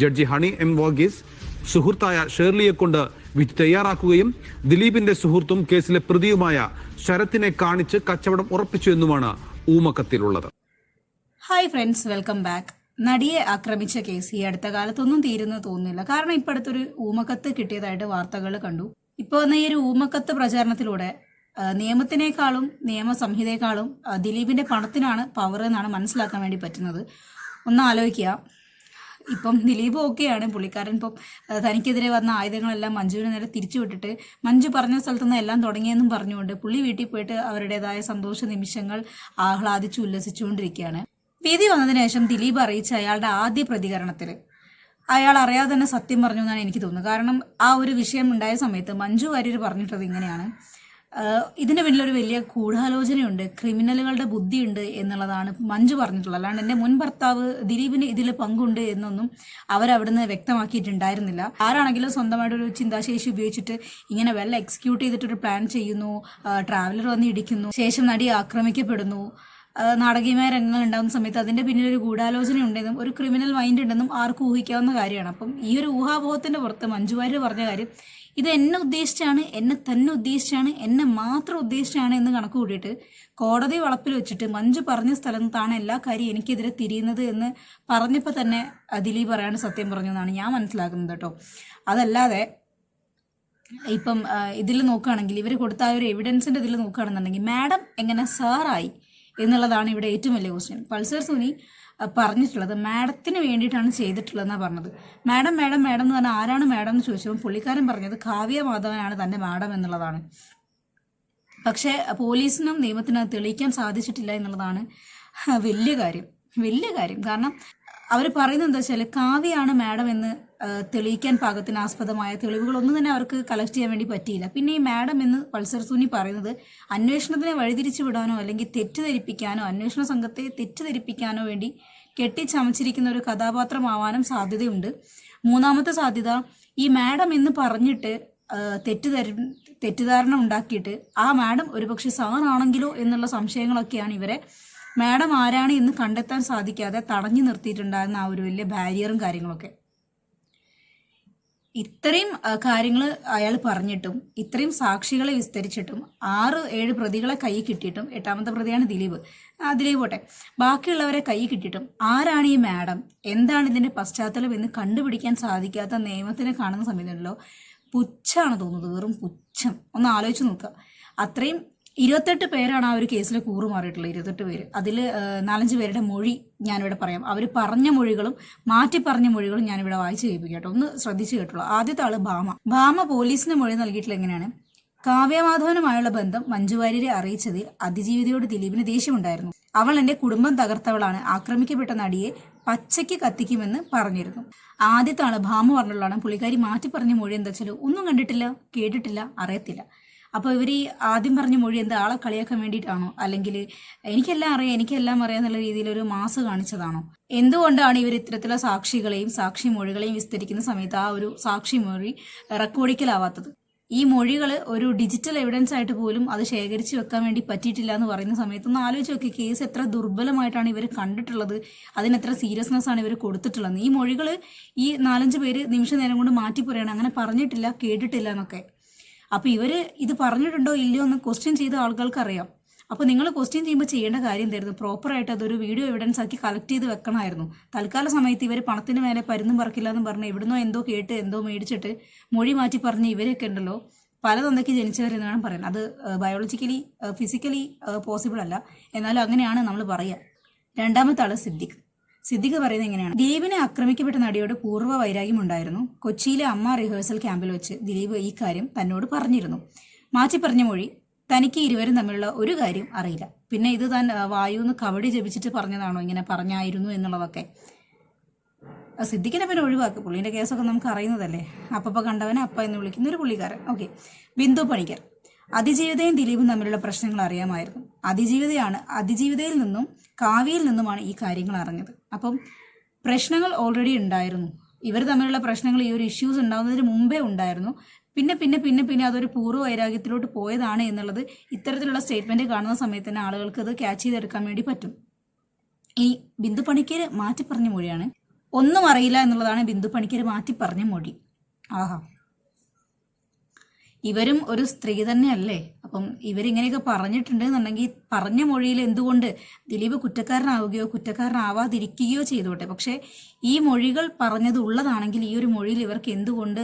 Judge honey M Varghese സുഹൃത്തായ ഷേർലിയെ കൊണ്ട് വിധി തയ്യാറാക്കുകയും ദിലീപിന്റെ സുഹൃത്തും കേസിലെ പ്രതിയുമായ ശരത്തിനെ കാണിച്ച് കച്ചവടം ഉറപ്പിച്ചു എന്നുമാണ് ഊമക്കത്തിലുള്ളത്. ഹായ് ഫ്രണ്ട്സ് വെൽക്കം ബാക്ക് നടിയെ ആക്രമിച്ച കേസ് ഈ അടുത്ത കാലത്തൊന്നും തീരുന്നു തോന്നുന്നില്ല. കാരണം ഇപ്പൊ അടുത്തൊരു ഊമക്കത്ത് കിട്ടിയതായിട്ട് വാർത്തകൾ കണ്ടു. ഇപ്പോൾ വന്ന ഈ ഒരു ഊമക്കത്ത് പ്രചാരണത്തിലൂടെ നിയമത്തിനേക്കാളും നിയമസംഹിതയെക്കാളും സംഹിതയെക്കാളും ദിലീപിന്റെ പണത്തിനാണ് പവർ എന്നാണ് മനസ്സിലാക്കാൻ വേണ്ടി പറ്റുന്നത്. ഒന്ന് ആലോചിക്കുക. ഇപ്പം ദിലീപ് ഓക്കെയാണ് പുള്ളിക്കാരൻ. ഇപ്പം തനിക്കെതിരെ വന്ന ആയുധങ്ങളെല്ലാം മഞ്ജുവിനെ നേരെ തിരിച്ചു വിട്ടിട്ട് മഞ്ജു പറഞ്ഞ സ്ഥലത്തു നിന്ന് എല്ലാം തുടങ്ങിയെന്നും പറഞ്ഞുകൊണ്ട് പുള്ളി വീട്ടിൽ പോയിട്ട് അവരുടേതായ സന്തോഷ നിമിഷങ്ങൾ ആഹ്ലാദിച്ചു ഉല്ലസിച്ചുകൊണ്ടിരിക്കുകയാണ്. വിധി വന്നതിന് ശേഷം ദിലീപ് അറിയിച്ച അയാളുടെ ആദ്യ പ്രതികരണത്തിൽ. അയാൾ അറിയാതെ തന്നെ സത്യം പറഞ്ഞു എന്നാണ് എനിക്ക് തോന്നുന്നത്. കാരണം ആ ഒരു വിഷയം ഉണ്ടായ സമയത്ത് മഞ്ജു വാര്യർ പറഞ്ഞിട്ടത് ഇങ്ങനെയാണ്. ആഹ് പിന്നിൽ പിന്നിലൊരു വലിയ ഗൂഢാലോചനയുണ്ട്. ക്രിമിനലുകളുടെ ബുദ്ധിയുണ്ട് എന്നുള്ളതാണ് മഞ്ജു പറഞ്ഞിട്ടുള്ളത്. അല്ലാണ്ട് എന്റെ മുൻ ഭർത്താവ് ദിലീപിന് ഇതിൽ പങ്കുണ്ട് എന്നൊന്നും അവരവിടുന്ന് വ്യക്തമാക്കിയിട്ടുണ്ടായിരുന്നില്ല. ആരാണെങ്കിലും സ്വന്തമായിട്ട് ഒരു ചിന്താശേഷി ഉപയോഗിച്ചിട്ട് ഇങ്ങനെ വെൽ എക്സിക്യൂട്ട് ചെയ്തിട്ടൊരു പ്ലാൻ ചെയ്യുന്നു ട്രാവലർ വന്ന് ഇടിക്കുന്നു ശേഷം നടി ആക്രമിക്കപ്പെടുന്നു നാടകീയമായ രംഗങ്ങൾ ഉണ്ടാകുന്ന സമയത്ത് അതിന്റെ പിന്നിൽ ഒരു ഗൂഢാലോചന ഉണ്ടെന്നും ഒരു ക്രിമിനൽ മൈൻഡ് ഉണ്ടെന്നും ആർക്കും ഊഹിക്കാവുന്ന കാര്യമാണ്. അപ്പം ഈ ഒരു ഊഹാപോഹത്തിന്റെ പുറത്ത് മഞ്ജുവാര്യർ പറഞ്ഞ കാര്യം ഇത് എന്നെ ഉദ്ദേശിച്ചാണ് എന്നെ തന്നെ ഉദ്ദേശിച്ചാണ് എന്നെ മാത്രം ഉദ്ദേശിച്ചാണ് എന്ന് കണക്ക് കൂട്ടിയിട്ട് കോടതി വളപ്പിൽ വെച്ചിട്ട് മഞ്ജു പറഞ്ഞ സ്ഥലത്താണ് എല്ലാ കാര്യം എനിക്കെതിരെ തിരിയുന്നത് എന്ന് പറഞ്ഞപ്പോൾ തന്നെ ദിലീപ് പറയാണ് സത്യം പറഞ്ഞതെന്നാണ് ഞാൻ മനസ്സിലാക്കുന്നത് കേട്ടോ. അതല്ലാതെ ഇപ്പം ഇതിൽ നോക്കുകയാണെങ്കിൽ ഇവർ കൊടുത്ത ആ ഒരു എവിഡൻസിന്റെ ഇതിൽ നോക്കുകയാണെന്നുണ്ടെങ്കിൽ മാഡം എങ്ങനെ സാറായി എന്നുള്ളതാണ് ഇവിടെ ഏറ്റവും വലിയ ക്വസ്റ്റ്യൻ പൾസർ സുനി പറഞ്ഞിട്ടുള്ളത്. മാഡത്തിന് വേണ്ടിയിട്ടാണ് ചെയ്തിട്ടുള്ളതെന്നാണ് പറഞ്ഞത്. മാഡം മാഡം മാഡം എന്ന് പറഞ്ഞാൽ ആരാണ് മാഡം എന്ന് ചോദിച്ചപ്പോൾ പുള്ളിക്കാരൻ പറഞ്ഞത് കാവ്യ മാധവനാണ് തന്റെ മാഡം എന്നുള്ളതാണ്. പക്ഷേ പോലീസിനും നിയമത്തിനും തെളിയിക്കാൻ സാധിച്ചിട്ടില്ല എന്നുള്ളതാണ് വലിയ കാര്യം. വലിയ കാര്യം. കാരണം അവർ പറയുന്നത് എന്താ വെച്ചാൽ കാവ്യാണ് മാഡം എന്ന് തെളിയിക്കാൻ പാകത്തിന് ആസ്പദമായ തെളിവുകളൊന്നും തന്നെ അവർക്ക് കളക്ട് ചെയ്യാൻ വേണ്ടി പറ്റിയില്ല. പിന്നെ ഈ മാഡം എന്ന് പൾസർ സുനി പറയുന്നത് അന്വേഷണത്തിനെ വഴിതിരിച്ചു വിടാനോ അല്ലെങ്കിൽ തെറ്റിദ്ധരിപ്പിക്കാനോ അന്വേഷണ സംഘത്തെ തെറ്റിദ്ധരിപ്പിക്കാനോ വേണ്ടി കെട്ടിച്ചമച്ചിരിക്കുന്ന ഒരു കഥാപാത്രമാവാനും സാധ്യതയുണ്ട്. മൂന്നാമത്തെ സാധ്യത ഈ മാഡം എന്ന് പറഞ്ഞിട്ട് തെറ്റിദ്ധരി തെറ്റിദ്ധര തെറ്റിദ്ധാരണ ഉണ്ടാക്കിയിട്ട് ആ മാഡം ഒരുപക്ഷെ സാറാണെങ്കിലോ എന്നുള്ള സംശയങ്ങളൊക്കെയാണ് ഇവരെ മാഡം ആരാണ് എന്ന് കണ്ടെത്താൻ സാധിക്കാതെ തടഞ്ഞു നിർത്തിയിട്ടുണ്ടായിരുന്ന ആ ഒരു വലിയ ബാരിയറും കാര്യങ്ങളൊക്കെ. ഇത്രയും കാര്യങ്ങൾ അയാൾ പറഞ്ഞിട്ടും ഇത്രയും സാക്ഷികളെ വിസ്തരിച്ചിട്ടും ആറ് ഏഴ് പ്രതികളെ കൈ കിട്ടിയിട്ടും എട്ടാമത്തെ പ്രതിയാണ് ദിലീപ്. ദിലീപ് പോട്ടെ. ബാക്കിയുള്ളവരെ കൈ കിട്ടിയിട്ടും ആരാണ് ഈ മാഡം? എന്താണ് ഇതിന്റെ പശ്ചാത്തലം എന്ന് കണ്ടുപിടിക്കാൻ സാധിക്കാത്ത നിയമത്തിനെ കാണുന്ന സമയത്തുണ്ടല്ലോ പുച്ഛാണ് തോന്നുന്നത് വെറും പുച്ഛം. ഒന്ന് ആലോചിച്ച് നോക്കുക. അത്രയും ഇരുപത്തെട്ട് പേരാണ് ആ ഒരു കേസിൽ കൂറുമാറിയിട്ടുള്ളത് ഇരുപത്തെട്ട് പേര്. അതിൽ നാലഞ്ച് പേരുടെ മൊഴി ഞാനിവിടെ പറയാം. അവർ പറഞ്ഞ മൊഴികളും മാറ്റി പറഞ്ഞ മൊഴികളും ഞാനിവിടെ വായിച്ചു കേൾപ്പിക്കാം കേട്ടോ. ഒന്ന് ശ്രദ്ധിച്ചു കേട്ടുള്ളൂ ആദ്യത്തെ ആൾ ഭാമ. ഭാമ പോലീസിന് മൊഴി നൽകിയിട്ടുള്ള എങ്ങനെയാണ്? കാവ്യമാധവനുമായുള്ള ബന്ധം മഞ്ജുവാര്യരെ അറിയിച്ചതിൽ അതിജീവിതയോട് ദിലീപിന് ദേഷ്യമുണ്ടായിരുന്നു. അവൾ എന്റെ കുടുംബം തകർത്തവളാണ്. ആക്രമിക്കപ്പെട്ട നടിയെ പച്ചയ്ക്ക് കത്തിക്കുമെന്ന് പറഞ്ഞിരുന്നു. ആദ്യത്താണ് ഭാമ പറഞ്ഞുള്ളതാണ്. പുള്ളിക്കാരി മാറ്റി പറഞ്ഞ മൊഴി എന്താ വെച്ചാൽ ഒന്നും കണ്ടിട്ടില്ല കേട്ടിട്ടില്ല അറിയത്തില്ല. അപ്പോൾ ഇവർ ഈ ആദ്യം പറഞ്ഞ മൊഴി എന്താ? ആളെ കളിയാക്കാൻ വേണ്ടിയിട്ടാണോ? അല്ലെങ്കിൽ എനിക്കെല്ലാം അറിയാം എനിക്കെല്ലാം അറിയാം എന്നുള്ള രീതിയിൽ ഒരു മാസ് കാണിച്ചതാണോ? എന്തുകൊണ്ടാണ് ഇവർ ഇത്തരത്തിലുള്ള സാക്ഷികളെയും സാക്ഷി മൊഴികളെയും വിസ്തരിക്കുന്ന സമയത്ത് ആ ഒരു സാക്ഷി മൊഴി റെക്കോർഡിക്കലാവാത്തത്? ഈ മൊഴികൾ ഒരു ഡിജിറ്റൽ എവിഡൻസ് ആയിട്ട് പോലും അത് ശേഖരിച്ച് വെക്കാൻ വേണ്ടി പറ്റിയിട്ടില്ല എന്ന് പറയുന്ന സമയത്ത് ഒന്ന് ആലോചിച്ച് നോക്കി കേസ് എത്ര ദുർബലമായിട്ടാണ് ഇവർ കണ്ടിട്ടുള്ളത്? അതിന് എത്ര സീരിയസ്നെസ് ആണ് ഇവർ കൊടുത്തിട്ടുള്ളത് ഈ മൊഴികൾ ഈ നാലഞ്ച് പേര് നിമിഷ നേരം കൊണ്ട് മാറ്റി പറയണം അങ്ങനെ പറഞ്ഞിട്ടില്ല കേട്ടിട്ടില്ല എന്നൊക്കെ. അപ്പൊ ഇവർ ഇത് പറഞ്ഞിട്ടുണ്ടോ ഇല്ലയോ എന്ന് ക്വസ്റ്റ്യൻ ചെയ്ത ആളുകൾക്ക് അറിയാം അപ്പൊ നിങ്ങൾ ക്വസ്റ്റ്യൻ ചെയ്യുമ്പോൾ ചെയ്യേണ്ട കാര്യം എന്തായിരുന്നു? പ്രോപ്പറായിട്ട് അതൊരു വീഡിയോ എവിഡൻസ് ആക്കി കളക്ട് ചെയ്ത് വെക്കണമായിരുന്നു. തൽക്കാല സമയത്ത് ഇവർ പണത്തിന് മേലെ പരുന്നും പറക്കില്ല എന്ന് പറഞ്ഞ് എവിടുന്നോ എന്തോ കേട്ട് എന്തോ മേടിച്ചിട്ട് മൊഴി മാറ്റി പറഞ്ഞ് ഇവരൊക്കെ ഉണ്ടല്ലോ പല തന്തയ്ക്ക് ജനിച്ചവരെന്ന് വേണം പറയാൻ അത് ബയോളജിക്കലി ഫിസിക്കലി പോസിബിൾ അല്ല. എന്നാലും അങ്ങനെയാണ് നമ്മൾ പറയുക. രണ്ടാമത്തെ ആൾ സിദ്ദിഖ്. സിദ്ദിഖ് പറയുന്നത് എങ്ങനെയാണ്? ദിലീപിനെ ആക്രമിക്കപ്പെട്ട നടിയോട് പൂർവ വൈരാഗ്യം ഉണ്ടായിരുന്നു. കൊച്ചിയിലെ അമ്മ റിഹേഴ്സൽ ക്യാമ്പിൽ വെച്ച് ദിലീപ് ഈ കാര്യം തന്നോട് പറഞ്ഞിരുന്നു. മാറ്റി പറഞ്ഞ മൊഴി തനിക്ക് ഇരുവരും തമ്മിലുള്ള ഒരു കാര്യം അറിയില്ല. പിന്നെ ഇത് താൻ വായുന്ന് കവടി ജപിച്ചിട്ട് പറഞ്ഞതാണോ? ഇങ്ങനെ പറഞ്ഞായിരുന്നു എന്നുള്ളതൊക്കെ. സിദ്ദിഖിനെ പിന്നെ ഒഴിവാക്കി. പുള്ളീന്റെ കേസൊക്കെ നമുക്ക് അറിയുന്നതല്ലേ? അപ്പപ്പ കണ്ടവനെ അപ്പ എന്ന് വിളിക്കുന്ന ഒരു പുള്ളിക്കാരൻ. ഓക്കെ. ബിന്ദു പണിക്കർ. അതിജീവിതയും ദിലീപും തമ്മിലുള്ള പ്രശ്നങ്ങൾ അറിയാമായിരുന്നു. അതിജീവിതയാണ് അതിജീവിതയിൽ നിന്നും കാവ്യയിൽ നിന്നുമാണ് ഈ കാര്യങ്ങൾ അറിഞ്ഞത്. അപ്പം പ്രശ്നങ്ങൾ ഓൾറെഡി ഉണ്ടായിരുന്നു. ഇവർ തമ്മിലുള്ള പ്രശ്നങ്ങൾ ഈ ഒരു ഇഷ്യൂസ് ഉണ്ടാകുന്നതിന് മുമ്പേ ഉണ്ടായിരുന്നു. പിന്നെ പിന്നെ പിന്നെ പിന്നെ അതൊരു പൂർവ വൈരാഗ്യത്തിലോട്ട് പോയതാണ് എന്നുള്ളത് ഇത്തരത്തിലുള്ള സ്റ്റേറ്റ്മെന്റ് കാണുന്ന സമയത്ത് തന്നെ ആളുകൾക്ക് അത് ക്യാച്ച് ചെയ്തെടുക്കാൻ വേണ്ടി പറ്റും. ഈ ബിന്ദു പണിക്കർ മാറ്റി പറഞ്ഞ മൊഴിയാണ്. ഒന്നും അറിയില്ല എന്നുള്ളതാണ് ബിന്ദു പണിക്കർ മാറ്റി പറഞ്ഞ മൊഴി. ആഹാ. ഇവരും ഒരു സ്ത്രീ തന്നെയല്ലേ? അപ്പം ഇവരിങ്ങനെയൊക്കെ പറഞ്ഞിട്ടുണ്ട് എന്നുണ്ടെങ്കിൽ പറഞ്ഞ മൊഴിയിൽ എന്തുകൊണ്ട് ദിലീപ് കുറ്റക്കാരനാവുകയോ കുറ്റക്കാരനാവാതിരിക്കുകയോ ചെയ്തോട്ടെ? പക്ഷേ ഈ മൊഴികൾ പറഞ്ഞത് ഉള്ളതാണെങ്കിൽ ഈ ഒരു മൊഴിയിൽ ഇവർക്ക് എന്തുകൊണ്ട്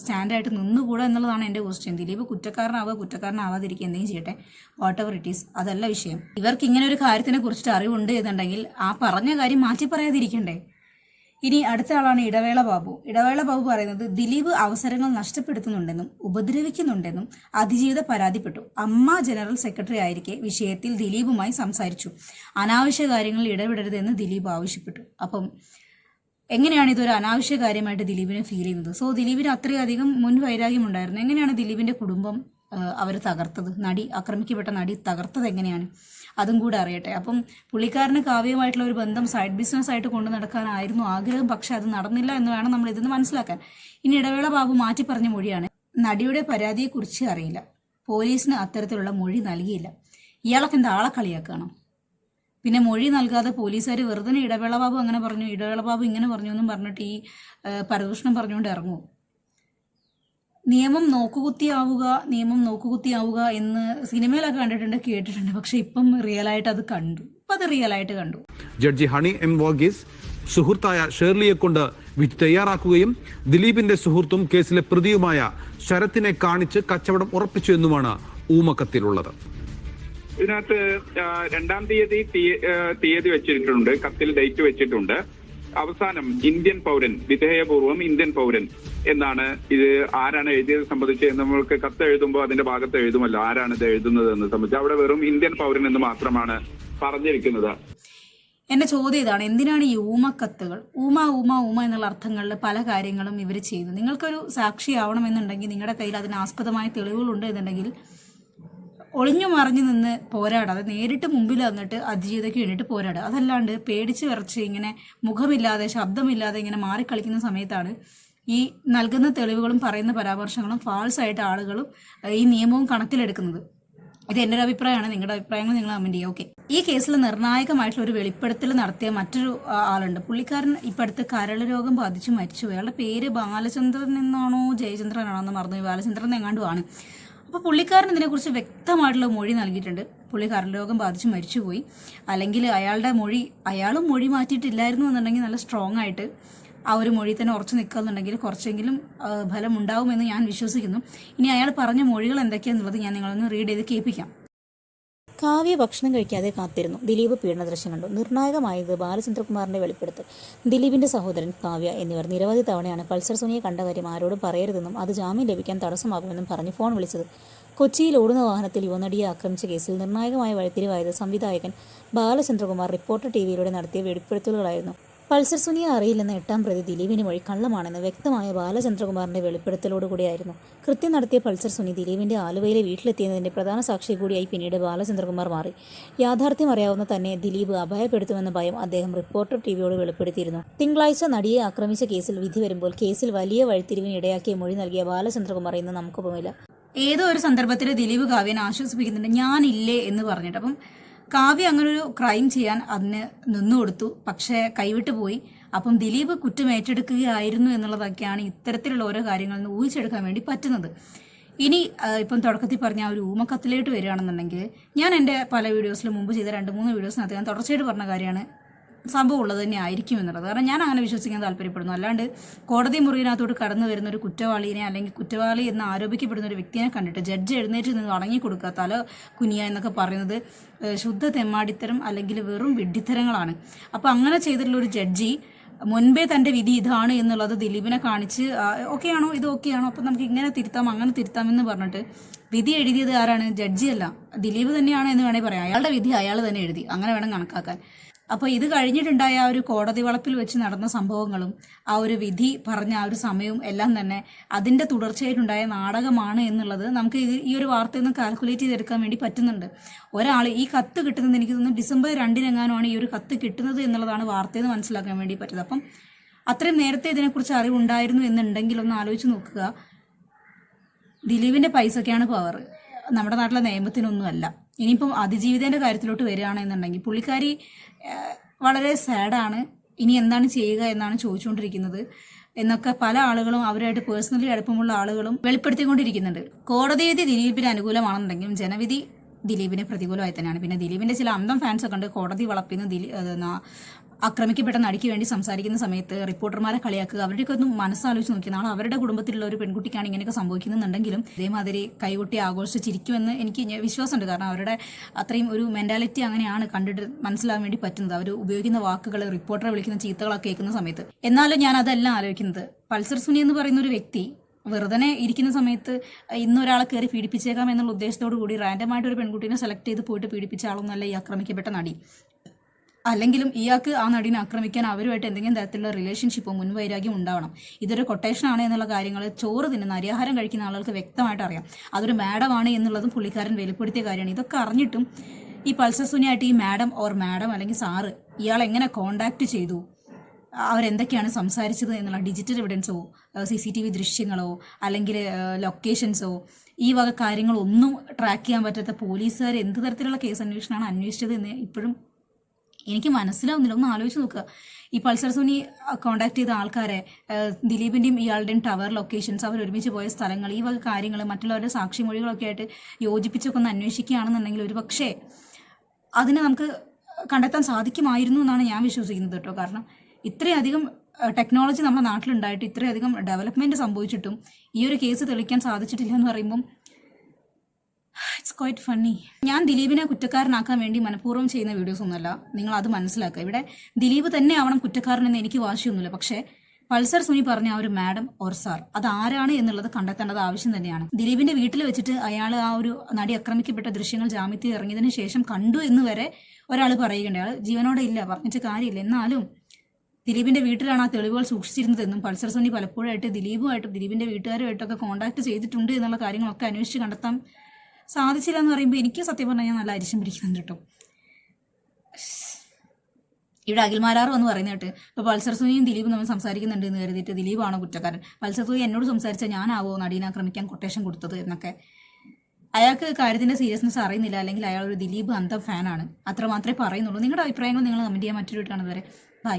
സ്റ്റാൻഡായിട്ട് നിന്നുകൂടാ എന്നുള്ളതാണ് എന്റെ ക്വസ്റ്റ്യൻ ദിലീപ് കുറ്റക്കാരനാവുക കുറ്റക്കാരനാവാതിരിക്കുക എന്തെങ്കിലും ചെയ്യട്ടെ? വാട്ട് എവർ ഇറ്റ് ഈസ് അതല്ല വിഷയം. ഇവർക്ക് ഇങ്ങനെ ഒരു കാര്യത്തിനെ കുറിച്ചിട്ട് അറിവുണ്ട് എന്നുണ്ടെങ്കിൽ ആ പറഞ്ഞ കാര്യം മാറ്റി പറയാതിരിക്കണ്ടേ ഇനി അടുത്ത ആളാണ് ഇടവേള ബാബു. ഇടവേള ബാബു പറയുന്നത് ദിലീപ് അവസരങ്ങൾ നഷ്ടപ്പെടുത്തുന്നുണ്ടെന്നും ഉപദ്രവിക്കുന്നുണ്ടെന്നും അതിജീവിത പരാതിപ്പെട്ടു. അമ്മ ജനറൽ സെക്രട്ടറി ആയിരിക്കെ വിഷയത്തിൽ ദിലീപുമായി സംസാരിച്ചു. അനാവശ്യ കാര്യങ്ങളിൽ ഇടപെടരുതെന്ന് ദിലീപ് ആവശ്യപ്പെട്ടു. അപ്പം എങ്ങനെയാണ് ഇതൊരു അനാവശ്യ കാര്യമായിട്ട് ദിലീപിനെ ഫീൽ ചെയ്യുന്നത്? സോ ദിലീപിന് അത്രയധികം മുൻ വൈരാഗ്യം ഉണ്ടായിരുന്നു. എങ്ങനെയാണ് ദിലീപിന്റെ കുടുംബം അവർ തകർത്തത്. നടി ആക്രമിക്കപ്പെട്ട നടി തകർത്തത് എങ്ങനെയാണ്? അതും കൂടെ അറിയട്ടെ. അപ്പം പുള്ളിക്കാരന് കാവ്യമായിട്ടുള്ള ഒരു ബന്ധം സൈഡ് ബിസിനസ് ആയിട്ട് കൊണ്ടു നടക്കാനായിരുന്നു ആഗ്രഹം. പക്ഷെ അത് നടന്നില്ല എന്ന് വേണം നമ്മൾ ഇതിന്ന് മനസ്സിലാക്കാൻ. ഇനി ഇടവേള ബാബു മാറ്റി പറഞ്ഞ മൊഴിയാണ് നടിയുടെ പരാതിയെക്കുറിച്ച് അറിയില്ല. പോലീസിന് അത്തരത്തിലുള്ള മൊഴി നൽകിയില്ല. ഇയാളൊക്കെ എന്താ ആളെ കളിയാക്കണം? പിന്നെ മൊഴി നൽകാതെ പോലീസുകാർ വെറുതെ ഇടവേള ബാബു അങ്ങനെ പറഞ്ഞു ഇടവേള ബാബു ഇങ്ങനെ പറഞ്ഞു എന്നും പറഞ്ഞിട്ട് ഈ പരദൂഷണം പറഞ്ഞുകൊണ്ട് ഇറങ്ങും നിയമം നോക്കുകുത്തിയാവുക നിയമം നോക്കുകുത്തിയാവുക എന്ന് സിനിമയിലൊക്കെ കണ്ടിട്ടുണ്ട് കേട്ടിട്ടുണ്ട്. പക്ഷെ ഇപ്പം റിയൽ ആയിട്ട് അത് കണ്ടു. ഇപ്പം അത് റിയൽ ആയിട്ട് കണ്ടു. ജഡ്ജി ഹണി എം വർഗീസ് സുഹൃത്തായ ഷേർലിയെ കൊണ്ട് വിധി തയ്യാറാക്കുകയും ദിലീപിന്റെ സുഹൃത്തും കേസിലെ പ്രതിയുമായ ശരത്തിനെ കാണിച്ച് കച്ചവടം ഉറപ്പിച്ചു എന്നുമാണ് ഊമക്കത്തിലുള്ളത്. ഇതിനകത്ത് രണ്ടാം തീയതി തീയതി വെച്ചിട്ടുണ്ട് കത്തിൽ ഡേറ്റ് വെച്ചിട്ടുണ്ട്. അവസാനം ഇന്ത്യൻ പൗരൻ വിധേയപൂർവം ഇന്ത്യൻ പൗരൻ എന്നാണ് ഇത് ആരാണ് എഴുതിയത് സംബന്ധിച്ച് നമ്മൾക്ക് കത്ത് എഴുതുമ്പോൾ അതിന്റെ ഭാഗത്ത് എഴുതുമല്ലോ ആരാണ് ഇത് എഴുതുന്നത് എന്ന് സംബന്ധിച്ച്. അവിടെ വെറും ഇന്ത്യൻ പൗരൻ എന്ന് മാത്രമാണ് പറഞ്ഞിരിക്കുന്നത്. എന്റെ ചോദ്യം ഇതാണ് എന്തിനാണ് ഈ ഊമക്കത്തുകൾ? ഊമ ഊമ ഊമ എന്നുള്ള അർത്ഥങ്ങളിൽ പല കാര്യങ്ങളും ഇവർ ചെയ്യുന്നു. നിങ്ങൾക്കൊരു സാക്ഷിയാവണമെന്നുണ്ടെങ്കിൽ നിങ്ങളുടെ കയ്യിൽ അതിന് ആസ്പദമായ തെളിവുകളുണ്ട് എന്നുണ്ടെങ്കിൽ ഒളിഞ്ഞു മറിഞ്ഞു നിന്ന് പോരാടാതെ നേരിട്ട് മുമ്പിൽ വന്നിട്ട് അതിജീവിതയ്ക്ക് വേണ്ടിയിട്ട് പോരാടുക അതല്ലാണ്ട് പേടിച്ച് വിറച്ച് ഇങ്ങനെ മുഖമില്ലാതെ ശബ്ദമില്ലാതെ ഇങ്ങനെ മാറിക്കളിക്കുന്ന സമയത്താണ് ഈ നൽകുന്ന തെളിവുകളും പറയുന്ന പരാമർശങ്ങളും ഫാൾസ് ആയിട്ട് ആളുകളും ഈ നിയമവും കണക്കിലെടുക്കുന്നത്. ഇത് എന്റെ ഒരു അഭിപ്രായമാണ്. നിങ്ങളുടെ അഭിപ്രായങ്ങൾ നിങ്ങൾ കമന്റ് ചെയ്യുക. ഓക്കെ. ഈ കേസിൽ നിർണായകമായിട്ടുള്ള ഒരു വെളിപ്പെടുത്തൽ നടത്തിയ മറ്റൊരു ആളുണ്ട്. പുള്ളിക്കാരൻ ഇപ്പം അടുത്ത് കരൾ രോഗം ബാധിച്ച് മരിച്ചു. അയാളുടെ പേര് ബാലചന്ദ്രൻ എന്നാണോ ജയചന്ദ്രനാണോ എന്ന് മറന്നു ബാലചന്ദ്രൻ എങ്ങാണ്ടും ആണ്. അപ്പോൾ പുള്ളിക്കാരൻ ഇതിനെക്കുറിച്ച് വ്യക്തമായിട്ടുള്ള മൊഴി നൽകിയിട്ടുണ്ട്. പുള്ളി കരൾ രോഗം ബാധിച്ച് മരിച്ചുപോയി. അല്ലെങ്കിൽ അയാളുടെ മൊഴി അയാളും മൊഴി മാറ്റിയിട്ടില്ലായിരുന്നു എന്നുണ്ടെങ്കിൽ നല്ല സ്ട്രോങ് ആയിട്ട് ആ ഒരു മൊഴി തന്നെ ഉറച്ചു നിൽക്കുന്നുണ്ടെങ്കിൽ കുറച്ചെങ്കിലും ഫലമുണ്ടാവുമെന്ന് ഞാൻ വിശ്വസിക്കുന്നു. ഇനി അയാൾ പറഞ്ഞ മൊഴികൾ എന്തൊക്കെയാണെന്നുള്ളത് ഞാൻ നിങ്ങളൊന്ന് റീഡ് ചെയ്ത് കേൾപ്പിക്കാം. കാവ്യ ഭക്ഷണം കഴിക്കാതെ കാത്തിരുന്നു. ദിലീപ് പീഡന ദൃശ്യം കണ്ടു നിർണായകമായത് ബാലചന്ദ്രകുമാറിന്റെ വെളിപ്പെടുത്തൽ. ദിലീപിന്റെ സഹോദരൻ കാവ്യ എന്നിവർ നിരവധി തവണയാണ് പൾസർ സുനിയെ കണ്ട കാര്യം ആരോടും പറയരുതെന്നും അത് ജാമ്യം ലഭിക്കാൻ തടസ്സമാകുമെന്നും പറഞ്ഞ് ഫോൺ വിളിച്ചത്. കൊച്ചിയിൽ ഓടുന്ന വാഹനത്തിൽ യുവനടിയെ ആക്രമിച്ച കേസിൽ നിർണായകമായ വഴിത്തിരിവായത് സംവിധായകൻ ബാലചന്ദ്രകുമാർ റിപ്പോർട്ടർ ടി വിയിലൂടെ നടത്തിയ വെളിപ്പെടുത്തലുകളായിരുന്നു. പൾസർ സുനിയെ അറിയില്ലെന്ന എട്ടാം പ്രതി ദിലീപിന് വഴി കള്ളമാണെന്ന് വ്യക്തമായ ബാലചന്ദ്രകുമാറിന്റെ വെളിപ്പെടുത്തലോടുകൂടിയായിരുന്നു കൃത്യം നടത്തിയ പൾസർ സുനി ദിലീപിന്റെ ആലുവയിലെ വീട്ടിലെത്തിയതിന്റെ പ്രധാന സാക്ഷി കൂടിയായി പിന്നീട് ബാലചന്ദ്രകുമാർ മാറി. യാഥാർത്ഥ്യം അറിയാവുന്ന തന്നെ ദിലീപ് അപായപ്പെടുത്തുമെന്ന ഭയം അദ്ദേഹം റിപ്പോർട്ടർ ടിവിയോട് വെളിപ്പെടുത്തിയിരുന്നു. തിങ്കളാഴ്ച നടിയെ ആക്രമിച്ച കേസിൽ വിധി വരുമ്പോൾ കേസിൽ വലിയ വഴിത്തിരിവിന് ഇടയാക്കിയ മൊഴി നൽകിയ ബാലചന്ദ്രകുമാർ ഇന്ന് നമുക്കൊപ്പമില്ല. ഏതോ ഒരു സന്ദർഭത്തിൽ ദിലീപ് കാവ്യനെ ആശ്വസിപ്പിക്കുന്നുണ്ട്. ഞാനില്ലേ എന്ന് പറഞ്ഞിട്ട്. അപ്പം കാവ്യ അങ്ങനെ ഒരു ക്രൈം ചെയ്യാൻ അതിന് നിന്നു കൊടുത്തു പക്ഷേ കൈവിട്ടു പോയി. അപ്പം ദിലീപ് കുറ്റം ഏറ്റെടുക്കുകയായിരുന്നു എന്നുള്ളതൊക്കെയാണ് ഇത്തരത്തിലുള്ള ഓരോ കാര്യങ്ങളിൽ നിന്ന് ഊഹിച്ചെടുക്കാൻ വേണ്ടി പറ്റുന്നത്. ഇനി ഇപ്പം തുടക്കത്തിൽ പറഞ്ഞ ആ ഒരു ഊമക്കത്തിലേക്ക് വരികയാണെന്നുണ്ടെങ്കിൽ ഞാൻ എന്റെ പല വീഡിയോസിലും മുമ്പ് ചെയ്ത രണ്ട് മൂന്ന് വീഡിയോസിനകത്ത് ഞാൻ തുടർച്ചയായിട്ട് പറഞ്ഞ കാര്യമാണ് സംഭവം ഉള്ളത് തന്നെ ആയിരിക്കും എന്നുള്ളത്. കാരണം ഞാൻ അങ്ങനെ വിശ്വസിക്കാൻ താല്പര്യപ്പെടുന്നു. അല്ലാണ്ട് കോടതി മുറിയിനകത്തോട്ട് കടന്നു വരുന്ന ഒരു കുറ്റവാളിനെ അല്ലെങ്കിൽ കുറ്റവാളി എന്ന് ആരോപിക്കപ്പെടുന്ന ഒരു വ്യക്തിയെ കണ്ടിട്ട് ജഡ്ജ് എഴുന്നേറ്റ് നിന്ന് വണങ്ങി കൊടുക്കുക തല കുനിയ എന്നൊക്കെ പറയുന്നത് ശുദ്ധ തെമ്മാടിത്തരം അല്ലെങ്കിൽ വെറും വിഡ്ഢിത്തരങ്ങളാണ്. അപ്പോൾ അങ്ങനെ ചെയ്തിട്ടുള്ള ഒരു ജഡ്ജി മുൻപേ തന്റെ വിധി ഇതാണ് എന്നുള്ളത് ദിലീപിനെ കാണിച്ച് ഓക്കെ ആണോ ഇത് ഓക്കെ ആണോ അപ്പം നമുക്ക് ഇങ്ങനെ തിരുത്താം അങ്ങനെ തിരുത്താം എന്ന് പറഞ്ഞിട്ട് വിധി എഴുതിയത് ആരാണ്? ജഡ്ജിയല്ല ദിലീപ് തന്നെയാണ് എന്ന് വേണമെങ്കിൽ പറയാം. അയാളുടെ വിധി അയാൾ തന്നെ എഴുതി. അങ്ങനെ വേണം കണക്കാക്കാൻ. അപ്പോൾ ഇത് കഴിഞ്ഞിട്ടുണ്ടായ ആ ഒരു കോടതി വളപ്പിൽ വെച്ച് നടന്ന സംഭവങ്ങളും ആ ഒരു വിധി പറഞ്ഞ ആ ഒരു സമയവും എല്ലാം തന്നെ അതിന്റെ തുടർച്ചയായിട്ടുണ്ടായ നാടകമാണ് എന്നുള്ളത് നമുക്ക് ഇത് ഈ ഒരു വാർത്തയിൽ നിന്ന് കാൽക്കുലേറ്റ് ചെയ്തെടുക്കാൻ വേണ്ടി പറ്റുന്നുണ്ട്. ഒരാൾ ഈ കത്ത് കിട്ടുന്നത് എനിക്ക് തോന്നുന്നു ഡിസംബർ രണ്ടിനെങ്ങാനുമാണ് ഈ ഒരു കത്ത് കിട്ടുന്നത് എന്നുള്ളതാണ് വാർത്തയിൽ നിന്ന് മനസ്സിലാക്കാൻ വേണ്ടി പറ്റുന്നത് അപ്പം അത്രയും നേരത്തെ ഇതിനെക്കുറിച്ച് അറിവുണ്ടായിരുന്നു എന്നുണ്ടെങ്കിൽ ഒന്ന് ആലോചിച്ച് നോക്കുക. ദിലീപിന്റെ പൈസയൊക്കെയാണ് പവർ നമ്മുടെ നാട്ടിലെ നിയമത്തിനൊന്നും അല്ല ഇനിയിപ്പം അതിജീവിതന്റെ കാര്യത്തിലോട്ട് വരികയാണെന്നുണ്ടെങ്കിൽ പുള്ളിക്കാരി വളരെ സാഡാണ്. ഇനി എന്താണ് ചെയ്യുക എന്നാണ് ചോദിച്ചുകൊണ്ടിരിക്കുന്നത്. എന്നൊക്കെ പല ആളുകളും അവരായിട്ട് പേഴ്സണലി അടുപ്പമുള്ള ആളുകളും വെളിപ്പെടുത്തിക്കൊണ്ടിരിക്കുന്നുണ്ട്. കോടതി വിധി ദിലീപിന് അനുകൂലമാണെന്നുണ്ടെങ്കിലും ജനവിധി ദിലീപിന് പ്രതികൂലമായി തന്നെയാണ്. പിന്നെ ദിലീപിന്റെ ചില അന്തം ഫാൻസ് ഒക്കെ ഉണ്ട്. കോടതി വളപ്പിന്ന് ദിലീ അത് നാ- ആക്രമിക്കപ്പെട്ട നടിക്ക് വേണ്ടി സംസാരിക്കുന്ന സമയത്ത് റിപ്പോർട്ടർമാരെ കളിയാക്കുക. അവരുടെയൊക്കെ ഒന്ന് മനസ്സാലോചിച്ച് നോക്കി. നാളെ അവരുടെ കുടുംബത്തിലുള്ള ഒരു പെൺകുട്ടിക്കാണ് ഇങ്ങനെയൊക്കെ സംഭവിക്കുന്നുണ്ടെങ്കിലും ഇതേമാതിരി കൈകൊട്ടി ആഘോഷിച്ചിരിക്കുമെന്ന് എനിക്ക് വിശ്വാസമുണ്ട്. കാരണം അവരുടെ അത്രയും ഒരു മെന്റാലിറ്റി അങ്ങനെയാണ് കണ്ടിട്ട് മനസ്സിലാകാൻ വേണ്ടി പറ്റുന്നത്. അവർ ഉപയോഗിക്കുന്ന വാക്കുകൾ റിപ്പോർട്ടറെ വിളിക്കുന്ന ചീത്തകളൊക്കെ കേൾക്കുന്ന സമയത്ത്. എന്നാലും ഞാൻ അതെല്ലാം ആലോചിക്കുന്നത്. പൾസർ സുനി എന്ന് പറയുന്ന ഒരു വ്യക്തി വെറുതെ ഇരിക്കുന്ന സമയത്ത് ഇന്ന് ഒരാളെ കയറി പീഡിപ്പിച്ചേക്കാം എന്നുള്ള ഉദ്ദേശത്തോടു കൂടി റാൻഡമായിട്ട് ഒരു പെൺകുട്ടീനെ സെലക്ട് ചെയ്ത് പോയിട്ട് പീഡിപ്പിച്ച ആളൊന്നല്ല ഈ ആക്രമിക്കപ്പെട്ട നടി. അല്ലെങ്കിലും ഇയാൾക്ക് ആ നടിനെ ആക്രമിക്കാൻ അവരുമായിട്ട് എന്തെങ്കിലും തരത്തിലുള്ള റിലേഷൻഷിപ്പോ മുൻവൈരാഗ്യം ഉണ്ടാവണം. ഇതൊരു കൊട്ടേഷൻ ആണ് എന്നുള്ള കാര്യങ്ങൾ ചോറ് തിന്നുന്ന അരിയാഹാരം കഴിക്കുന്ന ആളുകൾക്ക് വ്യക്തമായിട്ട് അറിയാം. അതൊരു മാഡമാണ് എന്നുള്ളതും പുള്ളിക്കാരൻ വെളിപ്പെടുത്തിയ കാര്യമാണ്. ഇതൊക്കെ അറിഞ്ഞിട്ടും ഈ പൾസർ സുനിയായിട്ട് ഈ മാഡം ഓർ മാഡം അല്ലെങ്കിൽ സാറ് ഇയാൾ എങ്ങനെ കോണ്ടാക്ട് ചെയ്തു? അവരെന്തൊക്കെയാണ് സംസാരിച്ചത് എന്നുള്ള ഡിജിറ്റൽ എവിഡൻസോ സി സി ടി വി ദൃശ്യങ്ങളോ അല്ലെങ്കിൽ ലൊക്കേഷൻസോ ഈ വക കാര്യങ്ങളൊന്നും ട്രാക്ക് ചെയ്യാൻ പറ്റാത്ത പോലീസുകാർ എന്ത് തരത്തിലുള്ള കേസ് അന്വേഷണമാണ് അന്വേഷിച്ചത് എന്ന് ഇപ്പോഴും എനിക്ക് മനസ്സിലാവുന്നില്ല. ഒന്ന് ആലോചിച്ച് നോക്കുക. ഈ പൾസർ സോണി കോണ്ടാക്ട് ചെയ്ത ആൾക്കാരെ ദിലീപിന്റെയും ഇയാളുടെയും ടവർ ലൊക്കേഷൻസ് അവർ ഒരുമിച്ച് പോയ സ്ഥലങ്ങൾ ഈ വക കാര്യങ്ങൾ മറ്റുള്ളവരുടെ സാക്ഷിമൊഴികളൊക്കെ ആയിട്ട് യോജിപ്പിച്ചൊക്കെ ഒന്ന് അന്വേഷിക്കുകയാണെന്നുണ്ടെങ്കിൽ ഒരു പക്ഷേ അതിനെ നമുക്ക് കണ്ടെത്താൻ സാധിക്കുമായിരുന്നു എന്നാണ് ഞാൻ വിശ്വസിക്കുന്നത് കേട്ടോ. കാരണം ഇത്രയധികം ടെക്നോളജി നമ്മുടെ നാട്ടിലുണ്ടായിട്ട് ഇത്രയധികം ഡെവലപ്മെന്റ് സംഭവിച്ചിട്ടും ഈ ഒരു കേസ് തെളിക്കാൻ സാധിച്ചിട്ടില്ല എന്ന് പറയുമ്പം ഇറ്റ്സ് ക്വൈറ്റ് ഫണ്ണി ഞാൻ ദിലീപിനെ കുറ്റക്കാരനാക്കാൻ വേണ്ടി മനഃപൂർവം ചെയ്യുന്ന വീഡിയോസ് ഒന്നുമല്ല. നിങ്ങൾ അത് മനസ്സിലാക്കുക. ഇവിടെ ദിലീപ് തന്നെ ആവണം കുറ്റക്കാരനെന്ന് എനിക്ക് വാശിയൊന്നുമില്ല. പക്ഷേ പൾസർ സുനി പറഞ്ഞ ആ ഒരു മാഡം ഓർ സാർ അത് ആരാണ് എന്നുള്ളത് കണ്ടെത്തേണ്ടത് ആവശ്യം തന്നെയാണ്. ദിലീപിന്റെ വീട്ടിൽ വെച്ചിട്ട് അയാൾ ആ ഒരു നടി ആക്രമിക്കപ്പെട്ട ദൃശ്യങ്ങൾ ജാമ്യത്തിൽ ഇറങ്ങിയതിനു ശേഷം കണ്ടു എന്ന് വരെ ഒരാൾ പറയുകയുണ്ട് അയാൾ ജീവനോടെ ഇല്ല പറഞ്ഞിട്ട് കാര്യമില്ല. എന്നാലും ദിലീപിന്റെ വീട്ടിലാണ് ആ തെളിവുകൾ സൂക്ഷിച്ചിരുന്നതെന്നും പൾസർ സോണി പലപ്പോഴായിട്ട് ദിലീപുമായിട്ടും ദിലീപിന്റെ വീട്ടുകാരുമായിട്ടൊക്കെ കോൺടാക്ട് ചെയ്തിട്ടുണ്ട് എന്നുള്ള കാര്യങ്ങളൊക്കെ അന്വേഷിച്ച് കണ്ടെത്താൻ സാധിച്ചില്ല എന്ന് പറയുമ്പോൾ എനിക്ക് സത്യം പറഞ്ഞാൽ ഞാൻ നല്ല അരിശം പിടിക്കുന്നുണ്ട് കേട്ടോ. ഇവിടെ അഖിൽമാരാർ എന്ന് പറയുന്ന കേട്ട് ഇപ്പൊ പൾസർ സുനിയും ദിലീപും തമ്മിൽ സംസാരിക്കുന്നുണ്ട് എന്ന് കരുതിയിട്ട് ദിലീപാണോ കുറ്റക്കാരൻ? പൾസർ സുനി എന്നോട് സംസാരിച്ച ഞാനാവോ നടീനെ ആക്രമിക്കാൻ കൊട്ടേഷൻ കൊടുത്തത്? എന്നൊക്കെ. അയാൾക്ക് കാര്യത്തിന്റെ സീരിയസ്നെസ് അറിയുന്നില്ല അല്ലെങ്കിൽ അയാൾ ഒരു ദിലീപ് അന്തം ഫാനാണ് അത്ര മാത്രമേ പറയുന്നുള്ളൂ. നിങ്ങളുടെ അഭിപ്രായങ്ങൾ നിങ്ങൾ കമന്റ് ചെയ്യാൻ മറ്റൊരു വീട്ടാണ് വരെ ബൈ